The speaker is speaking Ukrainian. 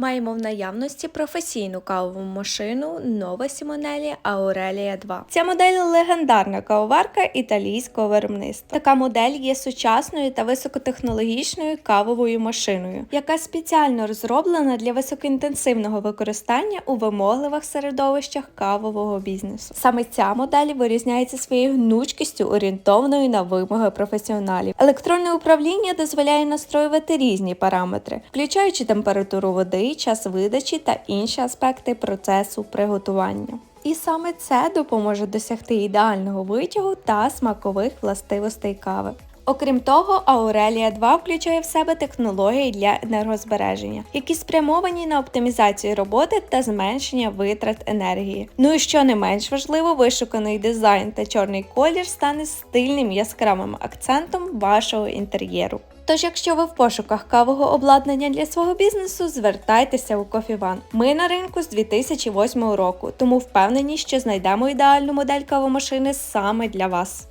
Маємо в наявності професійну кавову машину Nova Simonelli Aurelia 2. Ця модель легендарна кавоварка італійського виробництва. Така модель є сучасною та високотехнологічною кавовою машиною, яка спеціально розроблена для високоінтенсивного використання у вимогливих середовищах кавового бізнесу. Саме ця модель вирізняється своєю гнучкістю, орієнтованою на вимоги професіоналів. Електронне управління дозволяє настроювати різні параметри, включаючи температуру води, час видачі та інші аспекти процесу приготування. І саме це допоможе досягти ідеального витягу та смакових властивостей кави. Окрім того, Aurelія 2 включає в себе технології для енергозбереження, які спрямовані на оптимізацію роботи та зменшення витрат енергії. Ну і що не менш важливо, вишуканий дизайн та чорний колір стане стильним яскравим акцентом вашого інтер'єру. Тож, якщо ви в пошуках кавого обладнання для свого бізнесу, звертайтеся у Coffee Ми на ринку з 2008 року, тому впевнені, що знайдемо ідеальну модель кавомашини саме для вас.